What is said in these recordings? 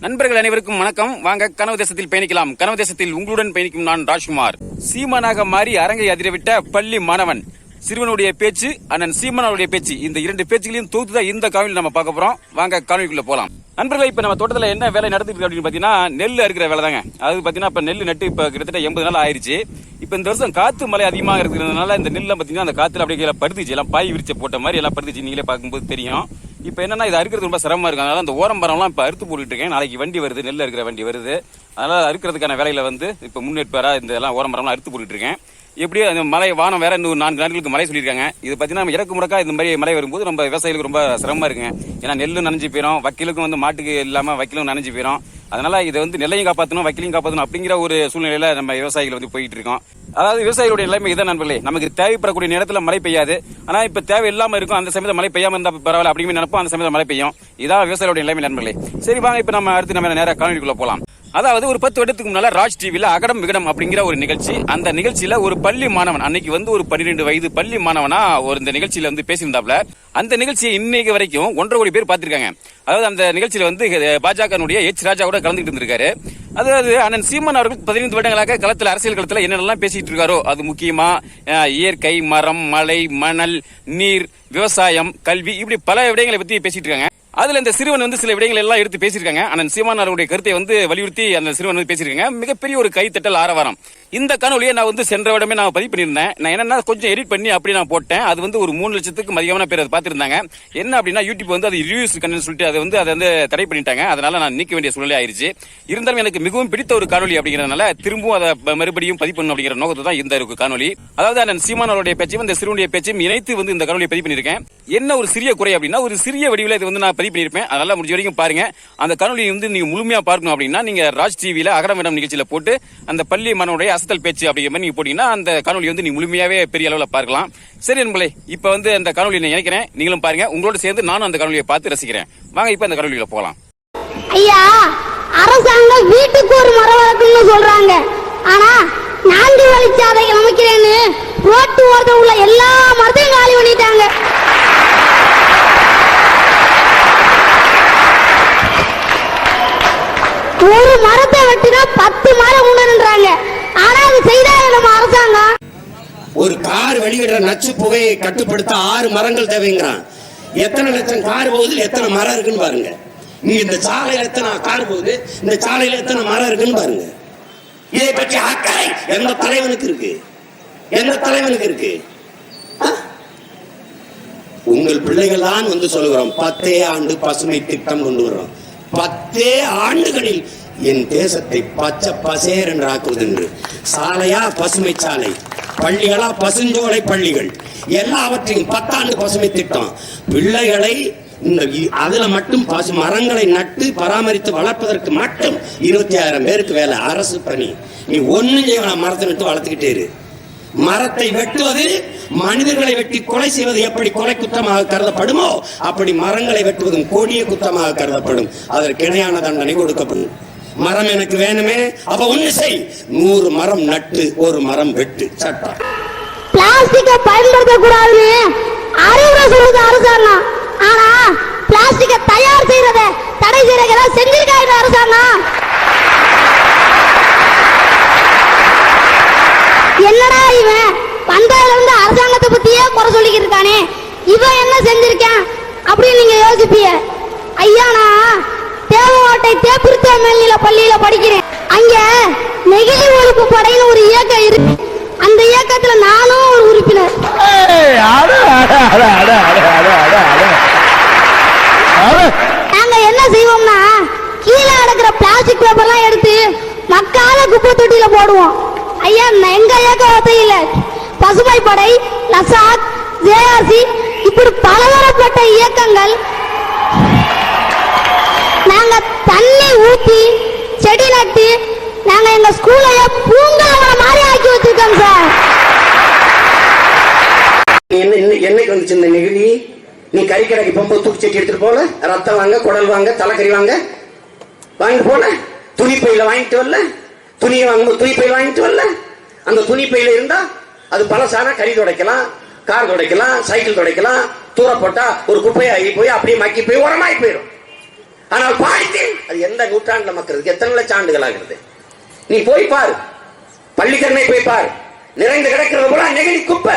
நண்பர்கள் அனைவருக்கும் வணக்கம். வாங்க கனவு தேசத்தில் பயணிக்கலாம். கனவு தேசத்தில் உங்களுடன் பயணிக்கும் நான் ராஜ்குமார். சீமானாக மாறி அரங்கை அதிரவிட்ட பள்ளி மாணவன். சிறுவனுடைய பேச்சு அண்ணன் சீமானவருடைய பேச்சு இந்த இரண்டு பேச்சுகளையும் தொகுத்துதான் இந்த காணொலி நம்ம பார்க்க போறோம். வாங்க காணொலிக்குள்ள போலாம். நண்பர்களே இப்போ நம்ம தோட்டத்தில் என்ன வேலை நடந்துட்டு அப்படின்னு பார்த்தீங்கன்னா நெல் அறுக்கிற வேலை தாங்க. அது பார்த்தீங்கன்னா இப்போ நெல் நட்டு இப்போ கிட்டத்தட்ட எண்பது நாள் ஆயிடுச்சு இப்போ இந்த வருஷம் காற்று மழை அதிகமாக இருக்கிறதுனால இந்த நெல்லாம் பார்த்தீங்கன்னா அந்த காற்றுல அப்படியே கீழே படுத்துச்சு. எல்லாம் பாய் விரிச்ச போட்ட மாதிரி எல்லாம் படுத்துச்சு. நீங்களே பார்க்கும்போது தெரியும். இப்போ என்னன்னா இது அறுக்கிறது ரொம்ப சிரமமாக இருக்கும் அதனால அந்த ஓரம் மரம்லாம் இப்போ அறுத்து போட்டுட்டு இருக்கேன். நாளைக்கு வண்டி வருது நெல் அறுக்கிற வண்டி வருது. அதனால் அறுக்கிறதுக்கான வேலையில் வந்து இப்போ முன்னெடுப்பாராக இந்த எல்லாம் ஓரம் மரம்லாம் அறுத்து போட்டுட்டு இருக்கேன். எப்படியோ அந்த மழை வானம் வேற இன்னும் நான்கு நாட்களுக்கு மழை சொல்லியிருக்காங்க. இது பார்த்தீங்கன்னா நம்ம இறக்கு முறக்கா இந்த மாதிரி மழை வரும்போது நம்ம விவசாயிகளுக்கு ரொம்ப சிரமமா இருக்குங்க. ஏன்னா நெல்லும் நனைஞ்சு போயிடும் வக்கீலுக்கும் வந்து மாட்டுக்கு இல்லாமல் வக்கீலும் நனைஞ்சு போயிடும் அதனால இதை வந்து நெல்லையும் காப்பாற்றணும் வக்கீலையும் காப்பாற்றணும் அப்படிங்கிற ஒரு சூழ்நிலையில நம்ம விவசாயிகள் வந்து போயிட்டு இருக்கோம். அதாவது விவசாயிகளுடைய நிலைமை இதான் நண்பர்களே. நமக்கு தேவைப்படக்கூடிய நேரத்தில் மழை பெய்யாது. ஆனால் இப்போ தேவை இல்லாமல் இருக்கும். அந்த சமயத்தில் மழை பெய்யாமல் இருந்தால் பரவாயில்ல அப்படிங்கிற நினைப்போம். அந்த சமயத்தில் மழை பெய்யும். இதான் விவசாயிகளுடைய நிலைமை நண்பர்களே. சரி வாங்க இப்போ நம்ம அடுத்து நம்ம நேராக காணொலிக்குள்ள போகலாம் அதாவது ஒரு பத்து வருடத்துக்கு முன்னால ராஜ் டிவில அகடம் விகடம் அப்படிங்கிற ஒரு நிகழ்ச்சி. அந்த நிகழ்ச்சியில ஒரு பள்ளி மாணவன் அன்னைக்கு வந்து ஒரு பன்னிரெண்டு வயது பள்ளி மாணவனா ஒரு இந்த நிகழ்ச்சியில வந்து பேசியிருந்தாப்ல அந்த நிகழ்ச்சியை இன்னைக்கு வரைக்கும் ஒன்றரை கோடி பேர் பார்த்திருக்காங்க. அதாவது அந்த நிகழ்ச்சியில வந்து பாஜகனுடைய எச் ராஜா கூட கலந்துட்டு இருந்திருக்காரு. அதாவது அண்ணன் சீமான் அவர்கள் பதினைந்து வருடங்களாக களத்தில் அரசியல் களத்தில் என்னென்னலாம் பேசிட்டு இருக்காரோ அது முக்கியமா இயற்கை மரம் மலை மணல் நீர் விவசாயம் கல்வி இப்படி பல விடயங்களை பத்தி பேசிட்டு இருக்காங்க. அதில் இந்த சிறுவன் வந்து சில விடயங்கள் எல்லாம் எடுத்து பேசியிருக்காங்க. அண்ணன் சீமான் அவருடைய கருத்தை வந்து வலியுறுத்தி அந்த சிறுவன் வந்து பேசியிருக்காங்க. மிகப்பெரிய ஒரு கைத்தட்டல் ஆரவாரம். இந்த காணொலியை நான் வந்து சென்ற விடமே நான் பதிவு பண்ணியிருந்தேன். நான் என்னன்னா கொஞ்சம் எடிட் பண்ணி அப்படி நான் போட்டேன். அது வந்து ஒரு மூணு லட்சத்துக்கு அதிகமான பேர் அதை பார்த்துருந்தாங்க. என்ன அப்படின்னா யூடியூப் வந்து அது ரிவ்யூஸ் கண்ணு சொல்லிட்டு அதை வந்து அதை வந்து தடை பண்ணிட்டாங்க. அதனால நான் நீக்க வேண்டிய சூழ்நிலை ஆயிருச்சு. இருந்தாலும் எனக்கு மிகவும் பிடித்த ஒரு காணொலி அப்படிங்கிறதுனால திரும்பவும் அதை மறுபடியும் பதிவு பண்ணணும் அப்படிங்கிற நோக்கத்தை தான் இந்த இருக்கு காணொலி அதாவது அண்ணன் சீமான் அவருடைய பேச்சையும் இந்த சிறுவனுடைய பேச்சையும் இணைத்து வந்து இந்த காணொலியை பதிவு பண்ணியிருக்கேன். என்ன ஒரு சிறிய குறை அப்படின்னா ஒரு சிறிய வடிவில் இது வந்து நான் பதிவு பண்ணியிருப்பேன். அதெல்லாம் முடிஞ்ச வரைக்கும் பாருங்க. அந்த காணொலி வந்து நீங்க முழுமையா பார்க்கணும் அப்படின்னா நீங்க ராஜ் டிவியில அகரமிடம் நிகழ்ச்சியில போட்டு அந்த பள்ளி மனோடைய அசத்தல் பேச்சு அப்படிங்கிற மாதிரி நீங்க போட்டீங்கன்னா அந்த காணொலி வந்து நீ முழுமையாவே பெரிய அளவில் பார்க்கலாம். சரி நண்பர்களே இப்ப வந்து அந்த காணொலியை நான் நினைக்கிறேன் நீங்களும் பாருங்க. உங்களோட சேர்ந்து நானும் அந்த காணொலியை பார்த்து ரசிக்கிறேன். வாங்க இப்ப அந்த காணொலியில போகலாம். ஐயா அரசாங்கம் வீட்டுக்கு ஒரு மரம் வளர்க்கணும்னு சொல்றாங்க. ஆனா நான்கு வழிச்சாலைகள் அமைக்கிறேன்னு ரோட்டு ஓரத்தில் உள்ள எல்லா மரத்தையும் காலி பண்ணிட்டாங்க. ஒரு மரத்தை வெட்டினா பத்து மரம் உணர்ன்றாங்க ஆனா அது செய்தாங்க நம்ம அரசாங்கம்? ஒரு கார் வெளியிடுற நச்சு புகையை கட்டுப்படுத்த ஆறு மரங்கள் தேவைங்கிறான். எத்தனை லட்சம் கார் போகுது எத்தனை மரம் இருக்குன்னு பாருங்க. நீங்க இந்த சாலையில எத்தனை கார் போகுது இந்த சாலையில எத்தனை மரம் இருக்குன்னு பாருங்க. இதை பற்றி அக்கறை எந்த தலைவனுக்கு இருக்கு? எந்த தலைவனுக்கு இருக்கு? ஆ? உங்கள் பிள்ளைகள் தான் வந்து சொல்லுகிறோம் பத்தே ஆண்டு பசுமை திட்டம் கொண்டு வர்றோம். பத்தே ஆண்டுகளில் என் தேசத்தை பச்சை பசேர் என்று ஆக்குவது என்று சாலையா பசுமை சாலை. பள்ளிகளா பசுஞ்சோலை பள்ளிகள். எல்லாவற்றையும் பத்தாண்டு பசுமை திட்டம். பிள்ளைகளை இந்த அதுல மட்டும் பசு மரங்களை நட்டு பராமரித்து வளர்ப்பதற்கு மட்டும் இருபத்தி ஆயிரம் பேருக்கு வேலை. அரசு பணி. நீ ஒண்ணும் செய்ய மரத்தை நட்டு வளர்த்துக்கிட்டே இரு. மரத்தை வெட்டுவது மனிதர்களை வெட்டி கொலை செய்வது எப்படி கொலை குற்றமாக கருதப்படுமோ அப்படி மரங்களை வெட்டுவதும் கொடிய குற்றமாக கருதப்படும். அதற்கு இணையான தண்டனை கொடுக்கப்படும். மரம் எனக்கு வேணுமே அப்ப ஒண்ணு செய். நூறு மரம் நட்டு ஒரு மரம் வெட்டு. சட்டம் பிளாஸ்டிக்கை பயன்படுத்த கூடாதுன்னு அறிவுரை சொல்லுது அரசாங்கம். ஆனா பிளாஸ்டிக்கை தயார் செய்யறத தடை செய்யறத செஞ்சிருக்காங்க அரசாங்கம் என்னடா இவன் வந்ததுல இருந்து அரசாங்கத்தை இருக்கானே இவன் என்ன செஞ்சிருக்கான்? அப்படின்னு நீங்க யோசிப்பீங்க. ஐயா நான் தேவகோட்டை தேப்பிருத்த மேல்நில பள்ளியில படிக்கிறேன். அங்க நெகிழி ஒழிப்பு படைன்னு ஒரு இயக்கம் இருக்கு அந்த இயக்கத்துல நானும் ஒரு உறுப்பினர். நாங்க என்ன செய்வோம்னா கீழே கிடக்கிற பிளாஸ்டிக் பேப்பர்லாம் எடுத்து மக்கால குப்பை தொட்டியில போடுவோம். ஐயா எங்க இயக்கம் இல்ல. பசுமை படை லசாத் ஜேஆர்சி இப்படி பலதரப்பட்ட இயக்கங்கள் நாங்க தண்ணி ஊத்தி செடி நட்டு நாங்க எங்க ஸ்கூலைய பூங்காவன மாதிரி ஆக்கி வச்சிருக்கோம் சார். என்ன என்ன- என்னைக்கு வந்துச்சு இந்த நெகிழி நீ கறிக்கடைக்கு பொம்பை தூக்கி செடி எடுத்துட்டு போல ரத்தம் வாங்க குடல் வாங்க தலைக்கறி வாங்க வாங்கிட்டு போல துணி பையில வாங்கிட்டு வரல? துணியை வாங்கும்போது துணி பையில வாங்கிட்டு வரல? அந்த துணி பையில இருந்தா அது பழசான கறி துடைக்கலாம்? கார் துடைக்கலாம் சைக்கிள் துடைக்கலாம் தூர போட்டா ஒரு குப்பையாகி போய் அப்படியே மக்கி போய் உரமாகி போயிடும் ஆனால் பாலித்தீன் அது எந்த நூற்றாண்டுல மக்களுக்கு எத்தனை லட்சம் ஆண்டுகள் ஆகிறது? நீ போய் பாரு. பள்ளிக்கரணை போய் பாரு. நிறைந்து கிடக்கிறது போல நெகிழி குப்பை.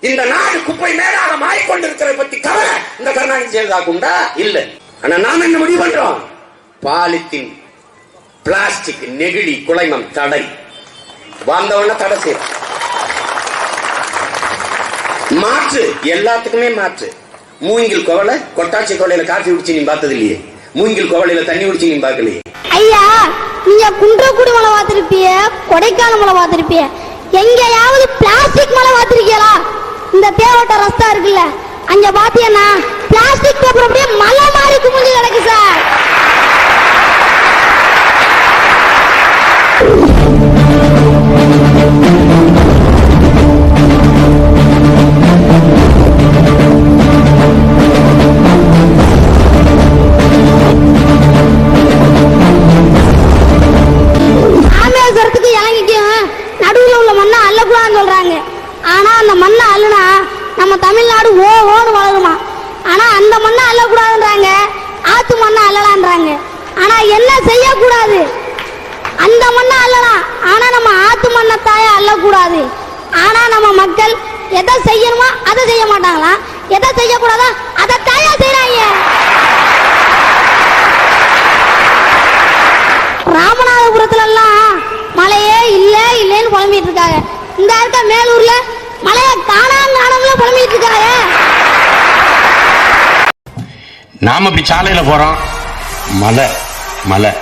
இந்த நாடு குப்பை மேலாக மாறிக்கொண்டிருக்கிறத பத்தி கவலை இந்த கருணாநிதி ஜெயலலிதா உண்டா? இல்ல. ஆனா நாம என்ன முடிவு பண்றோம்? பாலித்தீன் பிளாஸ்டிக் நெகிழி குலைமம் தடை. வந்தவன தடை செய்யறோம் மாற்று எல்லாத்துக்குமே மாற்று. மூங்கில் கோவலை கொட்டாச்சி கோவலையில காஃபி குடிச்சு நீ பார்த்தது இல்லையே மூங்கில் கோவலையில தண்ணி குடிச்சு நீ பார்க்கலையே. ஐயா நீங்க குன்றக்குடி மலை பார்த்திருப்பிய கொடைக்கானல் மலை பார்த்திருப்பிய எங்கேயாவது பிளாஸ்டிக் மலை பார்த்திருக்கீங்களா இந்த தேவட்ட ரஸ்தா இருக்குல்ல அங்க பாத்தீங்கன்னா பிளாஸ்டிக் பேப்பர் அப்படியே மலை ஆனா நம்ம மக்கள் எதை செய்யணுமோ அதை செய்ய மாட்டாங்களா? எதை செய்யக்கூடாதோ அதை தாயா செய்யறாங்க ராமநாதபுரத்துல எல்லாம் மழையே இல்ல இல்லைன்னு புலம்பிட்டு இருக்காங்க. இந்த இருக்க மேலூர்ல மழைய காணாம காணாமல புலம்பிட்டு இருக்காங்க. நாம இப்படி சாலையில போறோம். மலை மலை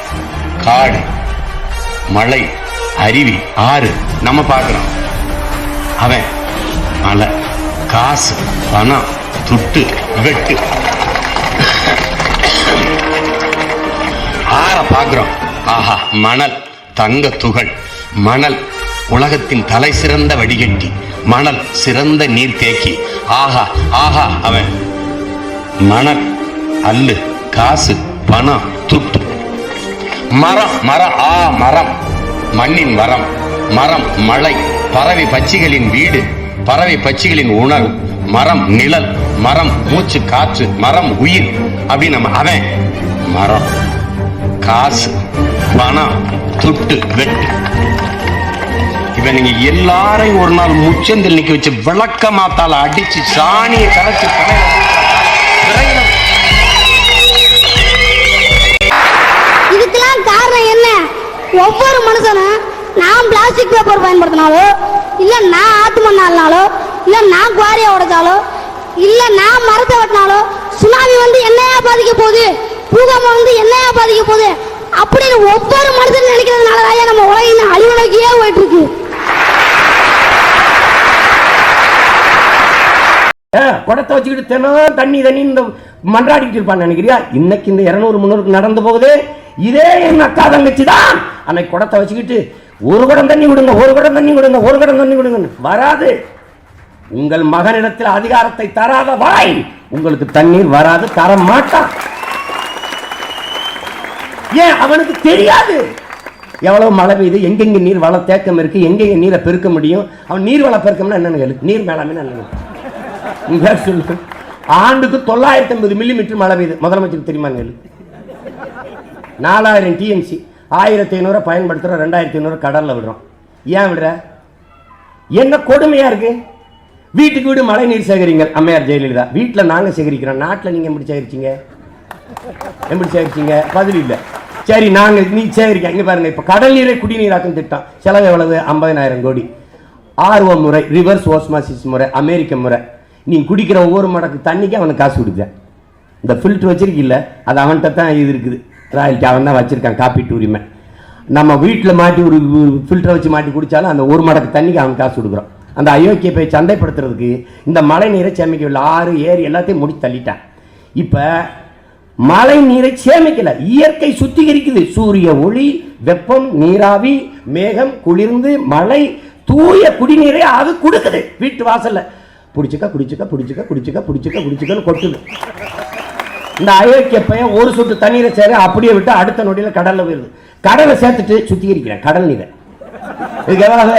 காடு மலை அருவி ஆறு நம்ம பார்க்கிறோம் அவன் மலை காசு பணம் துட்டு வெட்டு. ஆற பார்க்குறோம். ஆஹா மணல் தங்க துகள். மணல் உலகத்தின் தலை சிறந்த வடிகட்டி. மணல் சிறந்த நீர் தேக்கி. ஆஹா ஆஹா அவன். மணல் அல்லு காசு பணம் துட்டு. மரம் மரம் ஆ மரம். மண்ணின் வரம். மரம் மழை. பறவை பச்சிகளின் வீடு பறவை பச்சிகளின் உணவு மரம் நிழல் மரம் மூச்சு காற்று மரம் உயிர் அப்படின்னு நம்ம அவன் மரம் காசு பணம் துட்டு வெட்டு. இப்ப நீங்க எல்லாரையும் ஒரு நாள் முச்சந்தில் நிக்க வச்சு விளக்க மாத்தால அடிச்சு சாணியை கரைச்சு இதுக்கெல்லாம் காரணம் என்ன? ஒவ்வொரு மனுஷனும் நான் பிளாஸ்டிக் பேப்பர் பயன்படுத்தினாலோ இல்லை நான் ஆத்து மண் இல்லை நான் குவாரியை உடைச்சாலோ இல்லை நான் மரத்தை வெட்டினாலோ சுனாமி வந்து என்னையா பாதிக்க போகுது? பூகம்பம் வந்து என்னையா பாதிக்க போகுது? அப்படின்னு ஒவ்வொரு மனுஷனும் நினைக்கிறதுனால தான் நம்ம உலகின் அழிவு நோக்கியே போயிட்டு இருக்கு ஆ, குடத்தை வச்சுக்கிட்டு தினம் தண்ணி தண்ணி இந்த மன்றாடிக்கிட்டு இருப்பான்னு நினைக்கிறியா? இன்னைக்கு இந்த இருநூறு முந்நூறுக்கு நடந்து போகுது. இதே என் அக்கா தங்கச்சி தான். அன்னைக்கு குடத்தை வச்சுக்கிட்டு ஒரு குடம் தண்ணி விடுங்க ஒரு குடம் தண்ணி விடுங்க ஒரு குடம் தண்ணி விடுங்க வராது. உங்கள் மகனிடத்தில் அதிகாரத்தை தராத வாய் உங்களுக்கு தண்ணீர் வராது தர மாட்டான் ஏன்? அவனுக்கு தெரியாது. எவ்வளவு மழை பெய்யுது எங்கெங்க நீர் வள தேக்கம் இருக்கு எங்கெங்க நீரை பெருக்க முடியும்? அவன் நீர் வள பெருக்கம்னா என்னன்னு கேளு. நீர் மேலாமே நல்லது பேர் சொல்லு. ஆண்டுக்கு தொள்ளாயிரத்தி ஐம்பது மில்லிமீட்டர் மழை பெய்யுது. முதலமைச்சர் தெரியுமா நாலாயிரம் டிஎம்சி ஆயிரத்தி ஐநூறு பயன்படுத்துகிறோம் ரெண்டாயிரத்தி ஐநூறு கடலில் விடுறோம். ஏன் விடுற? என்ன கொடுமையாக இருக்கு? வீட்டுக்கு வீடு மழை நீர் சேகரிங்கள். அம்மையார் ஜெயலலிதா. வீட்டில் நாங்கள் சேகரிக்கிறோம். நாட்டில் நீங்கள் எப்படி சேகரிச்சீங்க? எப்படி சேகரிச்சீங்க? பதில் இல்லை. சரி நாங்கள் நீ சேகரிக்க. இங்கே பாருங்கள் இப்போ கடல் நீரை குடிநீராக்கும் திட்டம். செலவு எவ்வளவு? ஐம்பதனாயிரம் கோடி. ஆர்வ முறை ரிவர்ஸ் ஓஸ்மாசிஸ் முறை அமெரிக்க முறை. நீ குடிக்கிற ஒவ்வொரு மடக்கு தண்ணிக்கு அவனுக்கு காசு கொடுத்தேன் இந்த ஃபில்டர் வச்சிருக்கில்ல அது அவன்கிட்ட தான் இது இருக்குது. ராயல்ட்டி அவன் தான் வச்சிருக்கான் காப்பீட்டு உரிமை நம்ம வீட்டில் மாட்டி ஒரு ஃபில்டரை வச்சு மாட்டி குடித்தாலும் அந்த ஒரு மடக்கு தண்ணிக்கு அவன் காசு கொடுக்குறோம் அந்த அயோக்கிய போய் சந்தைப்படுத்துறதுக்கு இந்த மழை நீரை சேமிக்கவில்லை. ஆறு ஏரி எல்லாத்தையும் முடி தள்ளிட்டான். இப்போ மழை நீரை சேமிக்கலை. இயற்கை சுத்திகரிக்குது. சூரிய ஒளி வெப்பம் நீராவி மேகம் குளிர்ந்து மழை தூய குடிநீரை அது கொடுக்குது. வீட்டு வாசலில். பிடிச்சிக்க பிடிச்சிக்க பிடிச்சிக்க பிடிச்சிக்க பிடிச்சிக்க பிடிச்சிக்கன்னு கொட்டுது. இந்த அயோக்கிய பையன் ஒரு சொட்டு தண்ணீரை சேர அப்படியே விட்டு அடுத்த நொடியில் கடலில் போயிடுது கடலை சேர்த்துட்டு சுத்திகரிக்கிறேன் கடல் நீரை. இதுக்கு எவ்வளவு?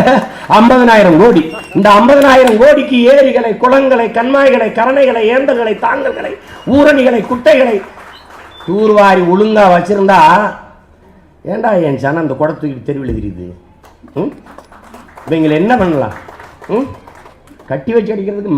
ஐம்பதனாயிரம் கோடி. இந்த ஐம்பதனாயிரம் கோடிக்கு ஏரிகளை குளங்களை கண்மாய்களை கரணைகளை ஏந்தல்களை தாங்கல்களை ஊரணிகளை குட்டைகளை தூர்வாரி ஒழுங்கா வச்சிருந்தா ஏன்டா என் சனம் அந்த குடத்துக்கு தெருவில் தெரியுது ம்? இவங்களை என்ன பண்ணலாம்? ம்? கட்டி வச்சு அடிக்கிறதுக்கு